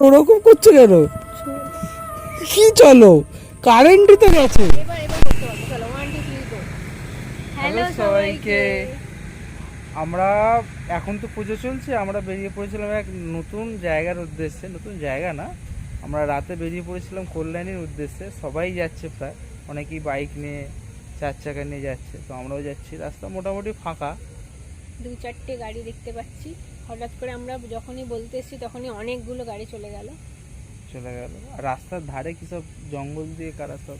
ওরকম করছে কেন? কি চলো? কারেন্টই তো গেছে। হ্যালো সবাইকে। আমরা এখন তো পুজো চলছে আমরা বেরিয়ে পড়েছিলাম এক নতুন জায়গার উদ্দেশ্যে নতুন জায়গা না। আমরা রাতে বেরিয়ে পড়েছিলাম কল্যাণীর উদ্দেশ্যে সবাই যাচ্ছে প্রায়। অনেকেই বাইক নিয়ে চার চাকা নিয়ে যাচ্ছে তো আমরাও যাচ্ছি। রাস্তা মোটামুটি ফাঁকা। দু চারটে গাড়ি দেখতে পাচ্ছি। হঠাৎ করে আমরা যখনই বলতে এসেছি তখনই অনেকগুলো গাড়ি চলে গেল। চলে গেল। রাস্তার ধারে কি সব জঙ্গল দিয়ে কারা সব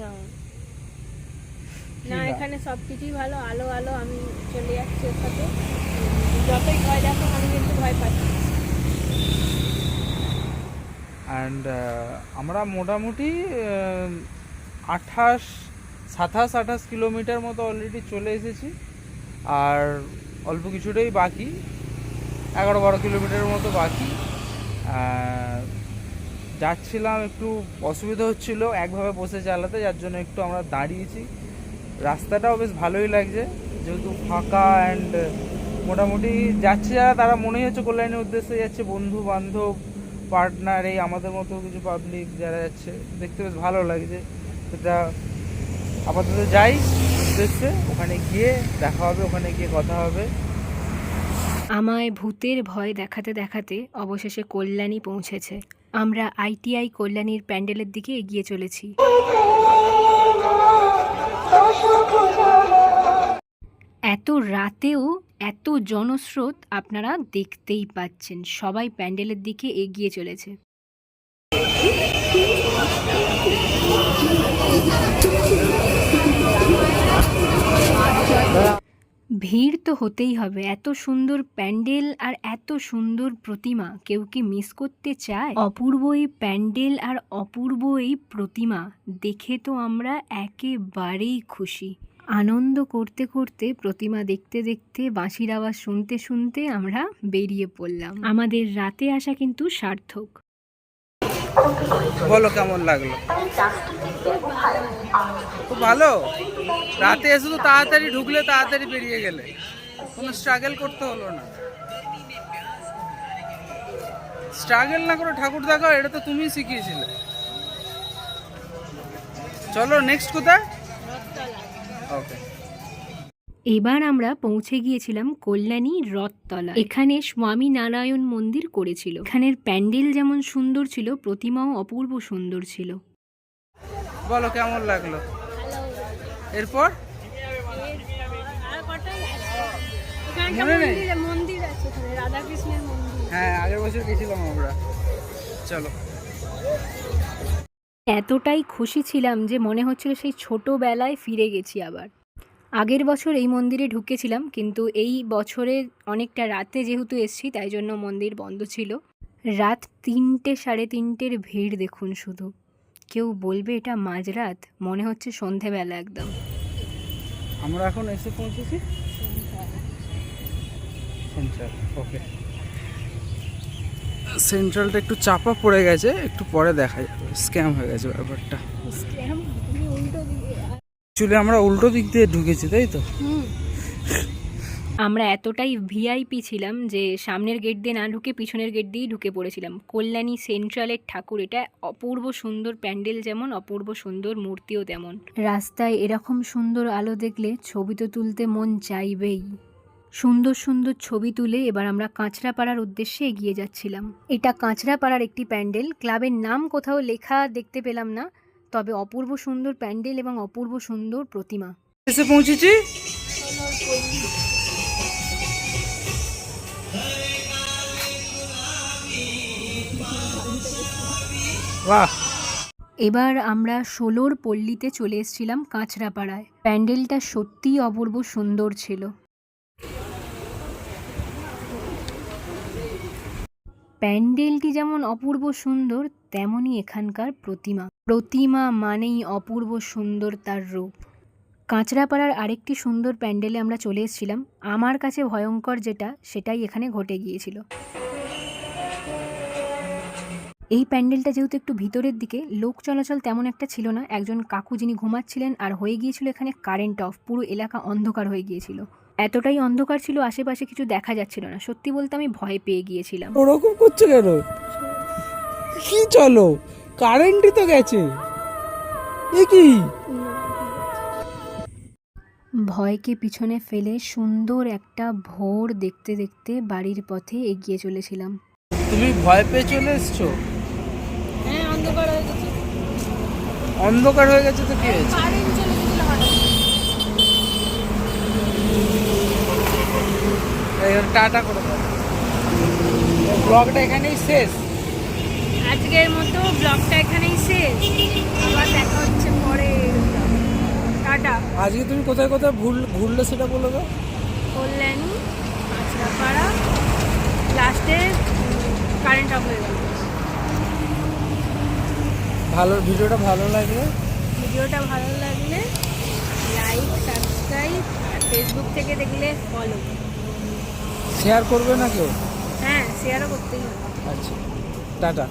না। না? এখানে সব কিছুই ভালো। আলো আলো আমি চলে যাচ্ছি ওর সাথে। যতই ভয় দেখো আমি কিন্তু ভয় পাচ্ছি অ্যান্ড আমরা মোটামুটি আঠাশ সাতাশ আঠাশ কিলোমিটার মতো অলরেডি চলে এসেছি। আর অল্প কিছুটাই বাকি, এগারো বারো কিলোমিটারের মতো বাকি। যাচ্ছিলাম একটু, অসুবিধা হচ্ছিল একভাবে বসে চালাতে, যার জন্য একটু আমরা দাঁড়িয়েছি। রাস্তাটাও বেশ ভালোই লাগছে, যেহেতু ফাঁকা অ্যান্ড মোটামুটি যাচ্ছে যারা, তারা মনেই হচ্ছে কল্যাণের উদ্দেশ্যে যাচ্ছে বন্ধু বান্ধব পার্টনার এই আমাদের মতো কিছু পাবলিক যারা যাচ্ছে, দেখতে বেশ ভালো লাগছে। সেটা আপাতত যাই। উদ্দেশ্যে ওখানে গিয়ে দেখা হবে, ওখানে গিয়ে কথা হবে। আমায় ভূতের ভয় দেখাতে দেখাতে অবশেষে কল্যাণী পৌঁছেছে। আমরা আইটিআই কল্যাণীর প্যান্ডেলের দিকে এগিয়ে চলেছি। এত রাতেও এত জনস্রোত আপনারা দেখতেই পাচ্ছেন, সবাই প্যান্ডেলের দিকে এগিয়ে চলেছে। ভিড় তো হতেই হবে। এত সুন্দর প্যান্ডেল আর এত সুন্দর প্রতিমা কেউ কি মিস করতে চায়? অপূর্ব এই প্যান্ডেল আর অপূর্ব এই প্রতিমা দেখে তো আমরা একেবারেই খুশি। আনন্দ করতে করতে, প্রতিমা দেখতে দেখতে, বাঁশির আওয়াজ শুনতে শুনতে আমরা বেরিয়ে পড়লাম। আমাদের রাতে আসা কিন্তু সার্থক। বলো কেমন লাগল? খুব ভালো? রাতে এসে তো তাড়াতাড়ি ঢুকলে তাড়াতাড়ি বেরিয়ে গেলে। কোনো স্ট্রাগল করতে হলো না। স্ট্রাগল না করে ঠাকুর দেখাও এটা তো তুমি শিখিয়েছিলে। চলো নেক্সট কোথায়? ওকে এবার আমরা পৌঁছে গিয়েছিলাম কল্যাণী রথতলা এখানে স্বামী নারায়ণ মন্দির করেছিল। এখানের প্যান্ডেল যেমন সুন্দর ছিল প্রতিমাও অপূর্ব সুন্দর ছিল। বলো কেমন লাগল? এরপর? মন্দির আছে রাধাকৃষ্ণের মন্দির হ্যাঁ আগের বছর গেছিলাম আমরা। চলো। এতটাই খুশি ছিলাম যে মনে হচ্ছিল সেই ছোটোবেলায় ফিরে গেছি আবার। আগের বছর এই মন্দিরে ঢুকেছিলাম কিন্তু এই বছরে অনেকটা রাতে যেহেতু এসছি তাই জন্য মন্দির বন্ধ ছিল। রাত তিনটে সাড়ে তিনটের ভিড় দেখুন শুধু। কেউ বলবে এটা মাঝরাত? মনে হচ্ছে সন্ধেবেলা একদম। আমরা এখন এসে পৌঁছেছি? সেন্ট্রাল ওকে সেন্ট্রালটা একটু চাপা পড়ে গেছে একটু পরে দেখা যাবে। স্ক্যাম হয়ে গেছে ব্যাপারটা। অ্যাকচুয়ালি আমরা উল্টো দিক দিয়ে ঢুকেছি তাই তো? আমরা এতটাই ভিআইপি ছিলাম যে সামনের গেট দিয়ে না ঢুকে পিছনের গেট দিয়েই ঢুকে পড়েছিলাম। কল্যাণী সেন্ট্রালের ঠাকুর এটা অপূর্ব সুন্দর প্যান্ডেল যেমন অপূর্ব সুন্দর মূর্তিও তেমন। রাস্তায় এরকম সুন্দর আলো দেখলে ছবি তো তুলতে মন চাইবেই। সুন্দর সুন্দর ছবি তুলে এবার আমরা কাঁচরাপাড়ার উদ্দেশ্যে এগিয়ে যাচ্ছিলাম। এটা কাঁচরাপাড়ার একটি প্যান্ডেল ক্লাবের নাম কোথাও লেখা দেখতে পেলাম না। তবে অপূর্ব সুন্দর প্যান্ডেল এবং অপূর্ব সুন্দর প্রতিমা। এসে পৌঁছেছি। বাহ। এবার আমরা ষোলোর পল্লীতে চলে এসেছিলাম কাঁচরাপাড়ায়। প্যান্ডেলটা সত্যিই অপূর্ব সুন্দর ছিল। প্যান্ডেলটি যেমন অপূর্ব সুন্দর তেমনই এখানকার প্রতিমা। প্রতিমা মানেই অপূর্ব সুন্দর তার রূপ। কাঁচরাপাড়ার আরেকটি সুন্দর প্যান্ডেলে আমরা চলে এসেছিলাম। আমার কাছে ভয়ঙ্কর যেটা, সেটাই এখানে ঘটে গিয়েছিল। এই প্যান্ডেলটা যেহেতু একটু ভিতরের দিকে, লোক চলাচল তেমন একটা ছিল না। একজন কাকু যিনি ঘুমাচ্ছিলেন আর হয়ে গিয়েছিল এখানে কারেন্ট অফ পুরো এলাকা অন্ধকার হয়ে গিয়েছিল। এতটাই অন্ধকার ছিল, আশেপাশে কিছু দেখা যাচ্ছিল না। সত্যি বলতে আমি ভয় পেয়ে গিয়েছিলাম। ওরকম করছ কেন? কি চলো? কারেন্টই তো গেছে। এ কি? ভয়কে পিছনে ফেলে সুন্দর একটা ভোর দেখতে দেখতে বাড়ির পথে এগিয়ে চলেছিলাম। তুমি ভয় পেয়ে চলে এসছো? হ্যাঁ অন্ধকার হয়ে গেছে। অন্ধকার হয়ে গেছে তো কি হয়েছে? এবার টাটা করে দাও। ব্লগটা এখানেই শেষ। আজকের মতো ব্লগটা এখানেই শেষ। আবার দেখা হচ্ছে পরে। টাটা। আজকে তুমি কোথায় কোথায় ভুল ঘুরলে সেটা বলে দাও। কল্যাণী আচরাপাড়া লাস্টে কারেন্ট অফ হয়ে গেল ভালো ভিডিওটা ভালো লাগলে। ভিডিওটা ভালো লাগলে লাইক সাবস্ক্রাইব আর ফেসবুক থেকে দেখলে ফলো শেয়ার করবে না কেউ? হ্যাঁ শেয়ারও করতেই হবে। আচ্ছা। টাটা